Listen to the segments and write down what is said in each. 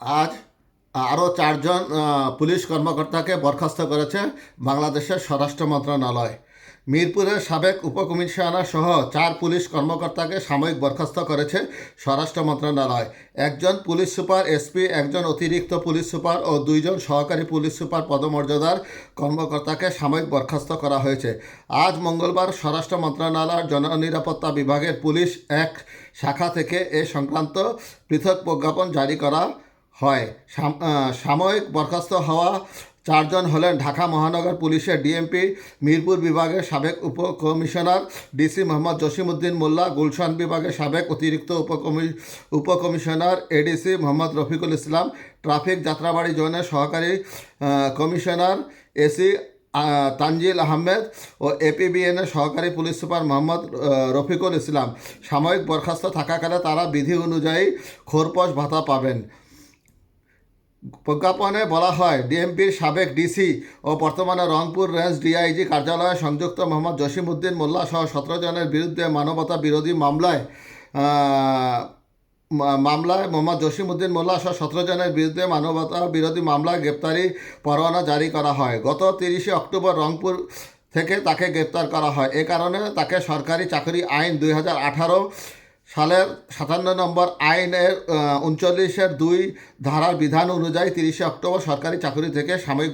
আজ আরও চারজন পুলিশ কর্মকর্তাকে বরখাস্ত করেছে বাংলাদেশের স্বরাষ্ট্র মন্ত্রণালয়। মিরপুরের সাবেক উপকমিশনার সহ চার পুলিশ কর্মকর্তাকে সাময়িক বরখাস্ত করেছে স্বরাষ্ট্র মন্ত্রণালয়। একজন পুলিশ সুপার এসপি, একজন অতিরিক্ত পুলিশ সুপার ও দুইজন সহকারী পুলিশ সুপার পদমর্যাদার কর্মকর্তাকে সাময়িক বরখাস্ত করা হয়েছে। আজ মঙ্গলবার স্বরাষ্ট্র মন্ত্রণালয়ের জননিরাপত্তা বিভাগের পুলিশ এক শাখা থেকে এ সংক্রান্ত পৃথক প্রজ্ঞাপন জারি করা হয়। সাম- সাময়িক বরখাস্ত হওয়া চারজন হলেন ঢাকা মহানগর পুলিশের ডিএমপি, মিরপুর বিভাগের সাবেক উপকমিশনার ডিসি মোহাম্মদ জসিমউদ্দিন মোল্লা, গুলশান বিভাগের সাবেক অতিরিক্ত উপকমি, উপকমিশনার এডিসি মোহাম্মদ রফিকুল ইসলাম, ট্রাফিক যাত্রাবাড়ি জোনের সহকারী কমিশনার এসি তানজিল আহমেদ ও এপিবিএনের সহকারী পুলিশ সুপার মোহাম্মদ রফিকুল ইসলাম। সাময়িক বরখাস্ত থাকাকালে তারা বিধি অনুযায়ী খোরপোশ ভাতা পাবেন। প্রজ্ঞাপনে বলা হয়, ডিএমপির সাবেক ডিসি ও বর্তমানে রংপুর রেঞ্জ ডিআইজি কার্যালয়ে সংযুক্ত মোহাম্মদ জসিমউদ্দিন মোল্লা সহ সতেরো জনের বিরুদ্ধে মানবতা বিরোধী মামলায় মামলায় মোহাম্মদ জসিমউদ্দিন মোল্লা সহ সতেরো জনের বিরুদ্ধে মানবতা বিরোধী মামলায় গ্রেপ্তারি পরোয়ানা জারি করা হয়। গত তিরিশে অক্টোবর রংপুর থেকে তাকে গ্রেপ্তার করা হয়। এ কারণে তাকে সরকারি চাকরি আইন দুই হাজার আঠারো সালের সাতান্ন নম্বর আইনের উনচল্লিশের দুই ধারার বিধান অনুযায়ী তিরিশে অক্টোবর সরকারি চাকরি থেকে সাময়িক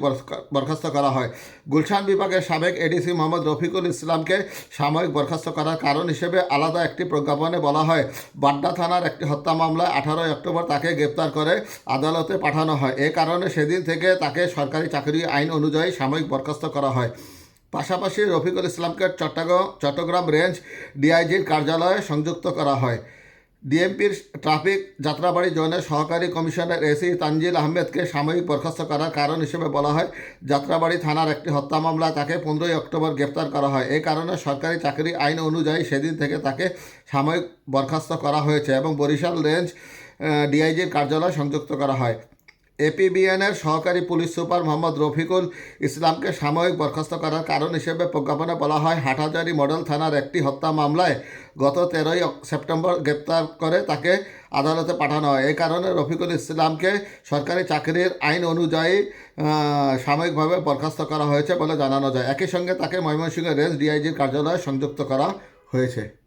বরখাস্ত করা হয়। গুলশান বিভাগের সাবেক এডিসি মোহাম্মদ রফিকুল ইসলামকে সাময়িক বরখাস্ত করার কারণ হিসেবে আলাদা একটি প্রজ্ঞাপনে বলা হয়। বাড্ডা থানার একটি হত্যা মামলায় আঠারোই অক্টোবর তাকে গ্রেপ্তার করে আদালতে পাঠানো হয়। এ কারণে সেদিন থেকে তাকে সরকারি চাকরি আইন অনুযায়ী সাময়িক বরখাস্ত করা হয়। পাশাপাশি রফিকুল ইসলামকে চট্টগ্রাম চট্টগ্রাম রেঞ্জ ডিআইজির কার্যালয়ে সংযুক্ত করা হয়। ডিএমপির ট্রাফিক যাত্রাবাড়ি জোনের সহকারী কমিশনার এসি তানজিল আহমেদকে সাময়িক বরখাস্ত করার কারণ হিসেবে বলা হয়, যাত্রাবাড়ি থানার একটি হত্যা মামলায় তাকে পনেরোই অক্টোবর গ্রেপ্তার করা হয়। এই কারণে সরকারি চাকরি আইন অনুযায়ী সেদিন থেকে তাকে সাময়িক বরখাস্ত করা হয়েছে এবং বরিশাল রেঞ্জ ডিআইজির কার্যালয়ে সংযুক্ত করা হয়। এপিবিএনের সহকারী পুলিশ সুপার মোহাম্মদ রফিকুল ইসলামকে সাময়িক বরখাস্ত করার কারণ হিসেবে প্রজ্ঞাপনে বলা হয়, হাটহাজারি মডেল থানার একটি হত্যা মামলায় গত তেরোই সেপ্টেম্বর গ্রেপ্তার করে তাকে আদালতে পাঠানো হয়। এই কারণে রফিকুল ইসলামকে সরকারি চাকরির আইন অনুযায়ী সাময়িকভাবে বরখাস্ত করা হয়েছে বলে জানানো যায়। একই সঙ্গে তাকে ময়মনসিংহ রেঞ্জ ডিআইজির কার্যালয়ে সংযুক্ত করা হয়েছে।